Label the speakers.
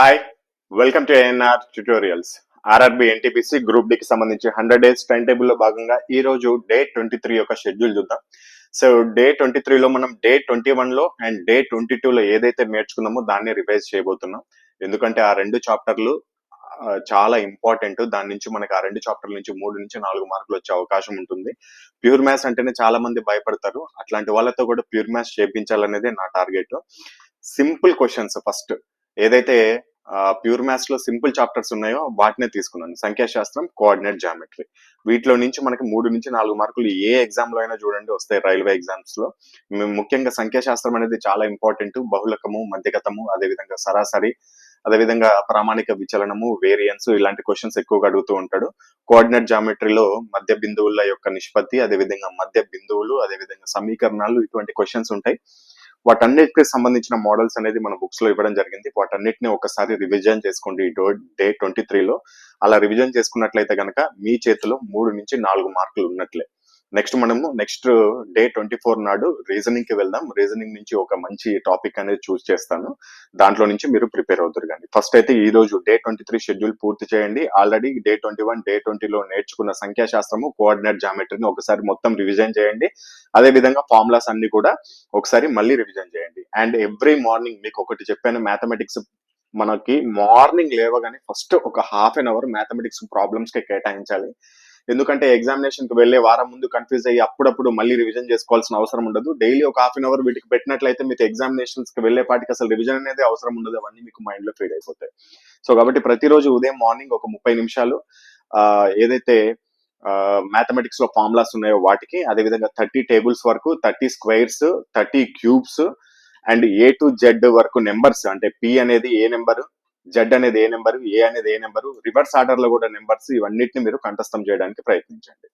Speaker 1: Hi welcome to ANR tutorials RRB NTPC గ్రూప్కి సంబంధించి hundred days time టేబుల్లో భాగంగా ఈ రోజు డే ట్వంటీ త్రీ యొక్క షెడ్యూల్ చూద్దాం. సో డే ట్వంటీ త్రీలో మనం డే ట్వంటీ వన్లో అండ్ డే ట్వంటీ టూ లో ఏదైతే నేర్చుకున్నామో దాన్ని రివైజ్ చేయబోతున్నాం. ఎందుకంటే ఆ రెండు చాప్టర్లు చాలా ఇంపార్టెంట్ దాని నుంచి మనకి ఆ రెండు చాప్టర్ల నుంచి మూడు నుంచి నాలుగు మార్కులు వచ్చే అవకాశం ఉంటుంది. ప్యూర్ మ్యాథ్స్ అంటేనే చాలా మంది భయపడతారు. అట్లాంటి వాళ్ళతో కూడా ప్యూర్ మ్యాథ్స్ చేపించాలనేది నా టార్గెట్ సింపుల్ క్వశ్చన్స్ ఫస్ట్ ఏదైతే ప్యూర్ మ్యాథ్స్లో సింపుల్ చాప్టర్స్ ఉన్నాయో వాటినే తీసుకున్నాను. సంఖ్యాశాస్త్రం కోఆర్డినేట్ జామెట్రీ. వీటిలో నుంచి మనకి మూడు నుంచి నాలుగు మార్కులు ఏ ఎగ్జామ్లో అయినా చూడండి వస్తాయి రైల్వే ఎగ్జామ్స్లో. మేము ముఖ్యంగా సంఖ్యాశాస్త్రం అనేది చాలా ఇంపార్టెంట్ బహుళకము మధ్యగతము అదేవిధంగా సరాసరి అదేవిధంగా ప్రామాణిక విచలనము వేరియన్స్ ఇలాంటి క్వశ్చన్స్ ఎక్కువగా అడుగుతూ ఉంటాడు. కోఆర్డినేట్ జామెట్రీలో మధ్య బిందువుల యొక్క నిష్పత్తి అదేవిధంగా మధ్య బిందువులు అదేవిధంగా సమీకరణాలు ఇటువంటి క్వశ్చన్స్ ఉంటాయి. వాటన్నిటికి సంబంధించిన మోడల్స్ అనేది మన బుక్స్లో ఇవ్వడం జరిగింది. వాటన్నిటిని ఒకసారి రివిజన్ చేసుకోండి. డే ట్వంటీ త్రీలో అలా రివిజన్ చేసుకున్నట్లయితే కనుక మీ చేతిలో మూడు నుంచి నాలుగు మార్కులు ఉన్నట్లే. నెక్స్ట్ మనము నెక్స్ట్ డే ట్వంటీ ఫోర్ నాడు రీజనింగ్కి వెళ్దాం. రీజనింగ్ నుంచి ఒక మంచి టాపిక్ అనేది చూస్ చేస్తాను. దాంట్లో నుంచి మీరు ప్రిపేర్ అవుతారు కానీ. ఫస్ట్ అయితే ఈ రోజు డే ట్వంటీ త్రీ షెడ్యూల్ పూర్తి చేయండి. Already day twenty one day ట్వంటీలో నేర్చుకున్న సంఖ్యాశాస్త్రము కోఆర్డినేట్ జామెట్రీని ఒకసారి మొత్తం రివిజన్ చేయండి. అదే విధంగా ఫార్ములాస్ అన్ని కూడా ఒకసారి మళ్ళీ రివిజన్ చేయండి. అండ్ ఎవ్రీ మార్నింగ్ మీకు ఒకటి చెప్పాను మ్యాథమెటిక్స్ మనకి మార్నింగ్ లేవగానే ఫస్ట్ ఒక హాఫ్ అన్ అవర్ మ్యాథమెటిక్స్ ప్రాబ్లమ్స్కి కేటాయించాలి. ఎందుకంటే ఎగ్జామినేషన్కి వెళ్ళే వారం ముందు కన్ఫ్యూజ్ అయ్యి అప్పుడప్పుడు మళ్ళీ రివిజన్ చేసుకోవాల్సిన అవసరం ఉండదు. డైలీ ఒక హాఫ్ అన్ అవర్ వీటికి పెట్టినట్లయితే మీకు ఎగ్జామినేషన్స్కి వెళ్ళే పాటికి అసలు రివిజన్ అనేది అవసరం ఉండదు. అవన్నీ మీకు మైండ్లో ఫీడ్ అయిపోతాయి. సో కాబట్టి ప్రతిరోజు ఉదయం మార్నింగ్ ఒక ముప్పై నిమిషాలు ఆ, ఏదైతే మ్యాథమెటిక్స్లో ఫార్ములాస్ ఉన్నాయో వాటికి అదేవిధంగా థర్టీ టేబుల్స్ వరకు thirty squares thirty cubes and A to Z వరకు నెంబర్స్ అంటే పి అనేది ఏ నెంబర్ జెడ్ అనేది ఏ నెంబర్ ఏ అనేది ఏ నెంబర్ రివర్స్ ఆర్డర్లో కూడా నెంబర్స్ ఇవన్నిటిని మీరు కంఠస్థం చేయడానికి ప్రయత్నించండి.